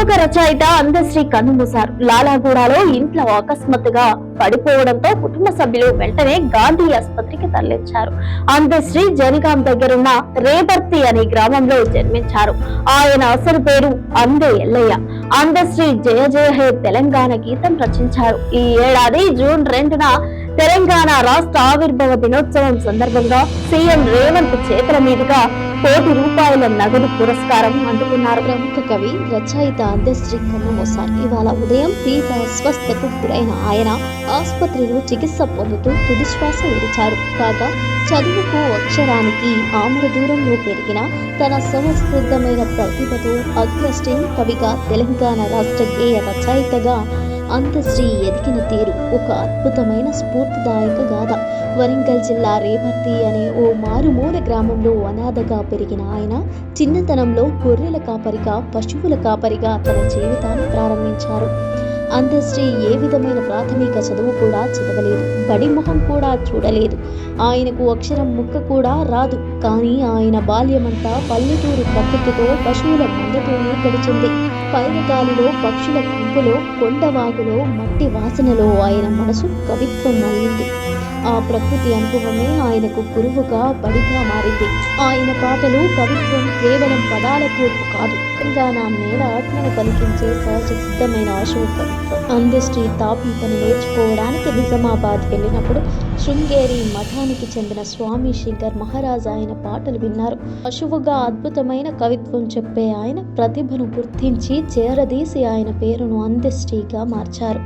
ప్రముఖ రచయిత అందశ్రీ కన్నుమూశారు లాలాగూడలో ఇంట్లో అకస్మాత్తుగా పడిపోవడంతో కుటుంబ సభ్యులు వెంటనే గాంధీ ఆసుపత్రికి తరలించారు. అందశ్రీ జనగాం దగ్గరున్న రేబర్తి అనే గ్రామంలో జన్మించారు. ఆయన అసలు పేరు అందే ఎల్లయ్య. అందశ్రీ జయ జయ హే తెలంగాణ గీతం రచించారు. ఈ ఏడాది జూన్ రెండున తెలంగాణ రాష్ట్ర ఆవిర్భావ దినోత్సవం సందర్భంగా సీఎం రేవంత్ చేతుల మీదుగా కోటి రూపాయల నగదు పురస్కారం అందుకున్నారు. ప్రముఖ కవి రచయిత అందశ్రీ కన్నమోసాన్ ఇవాళ ఉదయం తీవ్ర అస్వస్థకు గురైన ఆయన ఆసుపత్రిలో చికిత్స పొందుతూ తుదిశ్వాస విడిచారు. కాగా చదువుకు అక్షరానికి ఆమడ దూరంలో పెరిగిన తన సంస్కృతమైన ప్రతిభతో అగ్రస్టిన్ కవిగా తెలంగాణ రాష్ట్ర గేయ రచయితగా అంతశ్రీ ఎదిగిన తీరు ఒక అద్భుతమైన స్ఫూర్తిదాయక గాథ. వరంగల్ జిల్లా రేవర్తి అనే ఓ మారుమూల గ్రామంలో అనాథగా పెరిగిన ఆయన చిన్నతనంలో గొర్రెల కాపరిగా పశువుల కాపరిగా తన జీవితాన్ని ప్రారంభించారు. అందశ్రీ ఏ విధమైన ప్రాథమిక చదువు కూడా చదవలేదు. బడి ముఖం కూడా చూడలేదు. ఆయనకు అక్షరం ముక్క కూడా రాదు. కానీ ఆయన బాల్యమంతా పల్లెటూరు ప్రకృతితో పశువుల మందతోనే గడిచింది. పైనగాలిలో పక్షుల గుంపులో కొండవాగులో మట్టి వాసనలో ఆయన మనసు కవిత్వం అయింది ఆ ప్రకృతి అనుభవమే ఆయనకు గురువుగా బడిగా మారింది. ఆయన పాటలు కవిత్వం కేవలం పదాల కూర్పు కాదు. తెలంగాణ నేల ఆత్మను పలికించే సహజ సిద్ధమైన అశోక కవిత్వం. అందశ్రీ తాపీ పని నేర్చుకోవడానికి నిజామాబాద్ వెళ్ళినప్పుడు శృంగేరి మఠానికి చెందిన స్వామి శంకర్ మహారాజ్ ఆయన పాటలు విన్నారు. పశువుగా అద్భుతమైన కవిత్వం చెప్పే ఆయన ప్రతిభను గుర్తించి చేరదీసి ఆయన పేరును అంత్యశ్రీగా మార్చారు.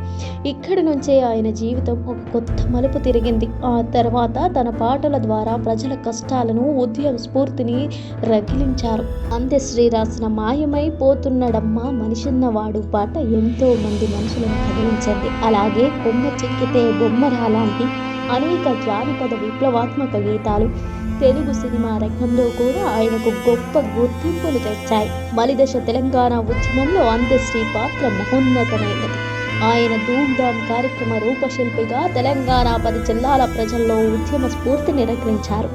ఇక్కడి నుంచే ఆయన జీవితం ఒక కొత్త మలుపు తిరిగింది. ఆ తర్వాత తన పాటల ద్వారా ప్రజల కష్టాలను ఉద్యమ స్ఫూర్తిని రగిలించారు. అంత్యశ్రీ రాసిన మాయమైపోతున్నడమ్మా మనిషిన్నవాడు పాట ఎంతో మంది మనుషులను కదిలించింది అలాగే కొమ్మ చెక్కితే బొమ్మరా లాంటి అనేక జానపద విప్లవాత్మక గీతాలు తెలుగు సినిమా రంగంలో కూడా ఆయనకు గొప్ప గుర్తింపులు తెచ్చాయి. మలిదశ తెలంగాణ ఉద్యమంలో అంత్యశ్రీ పాత్ర మహోన్నతమైనది. ఆయన ధూమ్ధామ్ కార్యక్రమ రూపశిల్పిగా తెలంగాణ పది జిల్లాల ప్రజల్లో ఉద్యమ స్ఫూర్తిని రగిలించారు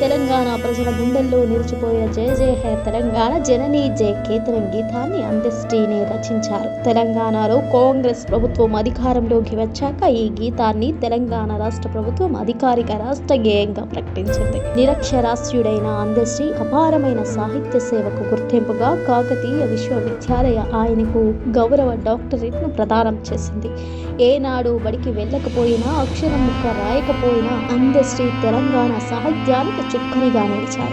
తెలంగాణ ప్రజల గుండెల్లో నిలిచిపోయే జయ జయ హే తెలంగాణ జననీ జయ కేతనం గీతాన్ని అందశ్రీనే రచించారు. తెలంగాణలో కాంగ్రెస్ ప్రభుత్వం అధికారంలోకి వచ్చాక ఈ గీతాన్ని తెలంగాణ రాష్ట్ర ప్రభుత్వం అధికారిక రాష్ట్ర గేయంగా ప్రకటించింది. నిరక్షరాస్యుడైన అందశ్రీ అపారమైన సాహిత్య సేవకు గుర్తింపుగా కాకతీయ విశ్వవిద్యాలయ ఆయనకు గౌరవ డాక్టరేట్ను ప్రదానం చేసింది. ఏనాడు బడికి వెళ్ళకపోయినా అక్షరం ముక్క రాయకపోయినా అందశ్రీ తెలంగాణ సాహిత్యానికి चिपकरी गाने विचार